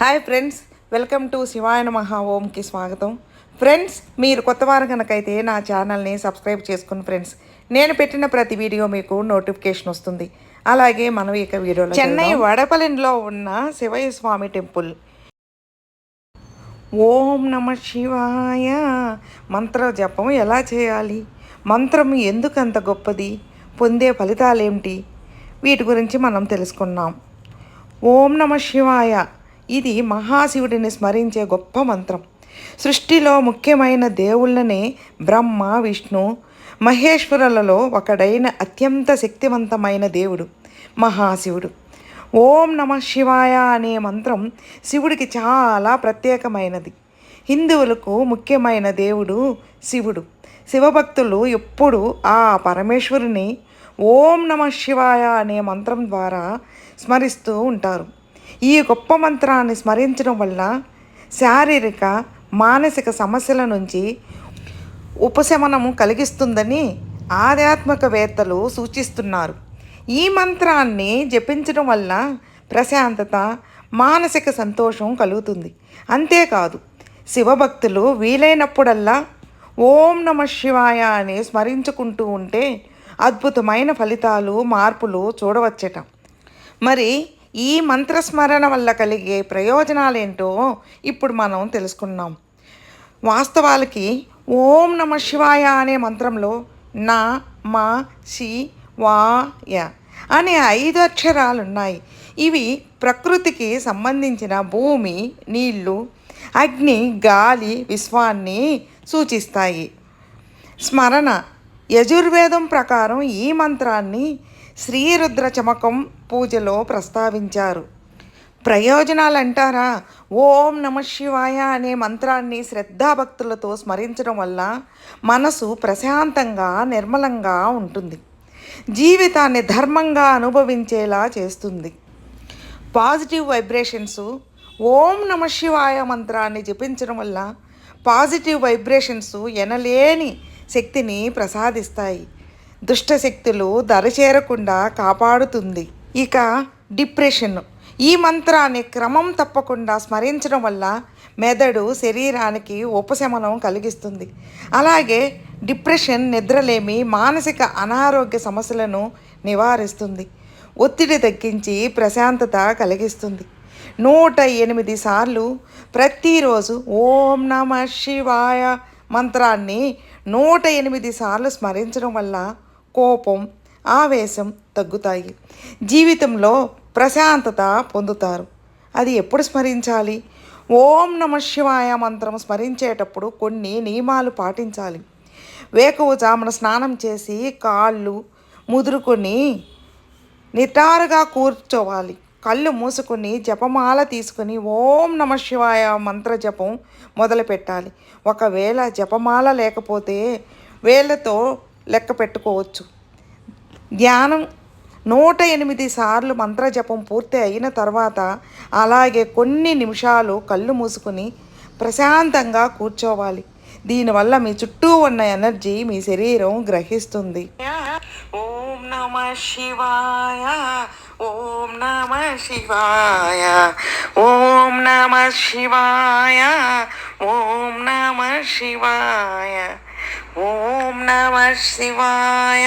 Hi friends welcome to Shivayana మహా ఓంకి స్వాగతం ఫ్రెండ్స్ మీరు కొత్త వారు కనుకైతే నా ఛానల్ని సబ్స్క్రైబ్ చేసుకుని ఫ్రెండ్స్ నేను పెట్టిన ప్రతి వీడియో మీకు నోటిఫికేషన్ వస్తుంది. అలాగే మనం ఇక వీడియోలో చెన్నై వడపల్లిలో ఉన్న శివయ్య స్వామి టెంపుల్. ఓం నమ శివాయ. మంత్ర జపం ఎలా చేయాలి? మంత్రం ఎందుకు అంత గొప్పది? పొందే ఫలితాలేమిటి వీటి గురించి మనం తెలుసుకున్నాం. ఓం నమ శివాయ. ఇది మహాశివుడిని స్మరించే గొప్ప మంత్రం. సృష్టిలో ముఖ్యమైన దేవుళ్ళనే బ్రహ్మ విష్ణు. మహేశ్వరులలో ఒకడైన అత్యంత శక్తివంతమైన దేవుడు మహాశివుడు. ఓం నమ శివాయ అనే మంత్రం శివుడికి చాలా ప్రత్యేకమైనది. హిందువులకు ముఖ్యమైన దేవుడు శివుడు. శివభక్తులు ఎప్పుడు ఆ పరమేశ్వరుని ఓం నమ శివాయ అనే మంత్రం ద్వారా స్మరిస్తూ ఉంటారు. ఈ గొప్ప మంత్రాన్ని స్మరించడం వల్ల శారీరక మానసిక సమస్యల నుంచి ఉపశమనము కలిగిస్తుందని ఆధ్యాత్మికవేత్తలు సూచిస్తున్నారు. ఈ మంత్రాన్ని జపించడం వల్ల ప్రశాంతత మానసిక సంతోషం కలుగుతుంది. అంతేకాదు శివభక్తులు వీలైనప్పుడల్లా ఓం నమ శివాయ అని స్మరించుకుంటూ ఉంటే అద్భుతమైన ఫలితాలు మార్పులు చూడవచ్చట. మరి ఈ మంత్రస్మరణ వల్ల కలిగే ప్రయోజనాలేంటో ఇప్పుడు మనం తెలుసుకున్నాం. వాస్తవాలకి ఓం నమ శివాయ అనే మంత్రంలో నా మా శి వాయ అనే ఐదు అక్షరాలు ఉన్నాయి ఇవి ప్రకృతికి సంబంధించిన భూమి నీళ్ళు అగ్ని గాలి విశ్వాన్ని సూచిస్తాయి. స్మరణ యజుర్వేదం ప్రకారం ఈ మంత్రాన్ని శ్రీరుద్ర చమకం పూజలో ప్రస్తావించారు. ప్రయోజనాలు అంటారా ఓం నమ శివాయ అనే మంత్రాన్ని శ్రద్ధాభక్తులతో స్మరించడం వల్ల మనసు ప్రశాంతంగా నిర్మలంగా ఉంటుంది. జీవితాన్ని ధర్మంగా అనుభవించేలా చేస్తుంది. పాజిటివ్ వైబ్రేషన్స్ ఓం నమ శివాయ మంత్రాన్ని జపించడం వల్ల పాజిటివ్ వైబ్రేషన్స్ ఎనలేని శక్తిని ప్రసాదిస్తాయి. దుష్టశక్తులు దరచేరకుండా కాపాడుతుంది. ఇక డిప్రెషన్ ఈ మంత్రాన్ని క్రమం తప్పకుండా స్మరించడం వల్ల మెదడు శరీరానికి ఉపశమనం కలిగిస్తుంది. అలాగే డిప్రెషన్ నిద్రలేమి మానసిక అనారోగ్య సమస్యలను నివారిస్తుంది. ఒత్తిడి తగ్గించి ప్రశాంతత కలిగిస్తుంది. నూట ఎనిమిది సార్లు ప్రతిరోజు ఓం నమ శివాయ మంత్రాన్ని నూట ఎనిమిది సార్లు స్మరించడం వల్ల కోపం ఆవేశం తగ్గుతాయి. జీవితంలో ప్రశాంతత పొందుతారు. అది ఎప్పుడు స్మరించాలి? ఓం నమ శివాయ మంత్రం స్మరించేటప్పుడు కొన్ని నియమాలు పాటించాలి. వేకువజామున స్నానం చేసి కాళ్ళు ముదురుకొని నిటారుగా కూర్చోవాలి. కళ్ళు మూసుకొని జపమాల తీసుకుని ఓం నమ శివాయ మంత్ర జపం మొదలుపెట్టాలి ఒకవేళ జపమాల లేకపోతే వేళ్ళతో లెక్క పెట్టుకోవచ్చు. ధ్యానం నూట ఎనిమిది సార్లు మంత్రజపం పూర్తి అయిన తర్వాత అలాగే కొన్ని నిమిషాలు కళ్ళు మూసుకుని ప్రశాంతంగా కూర్చోవాలి. దీనివల్ల మీ చుట్టూ ఉన్న ఎనర్జీ మీ శరీరం గ్రహిస్తుంది. ఓం నమ శివాయ ఓం నమ శివాయ ఓం నమ శివాయ ఓం నమ శివాయ ఓం నమ శివాయ.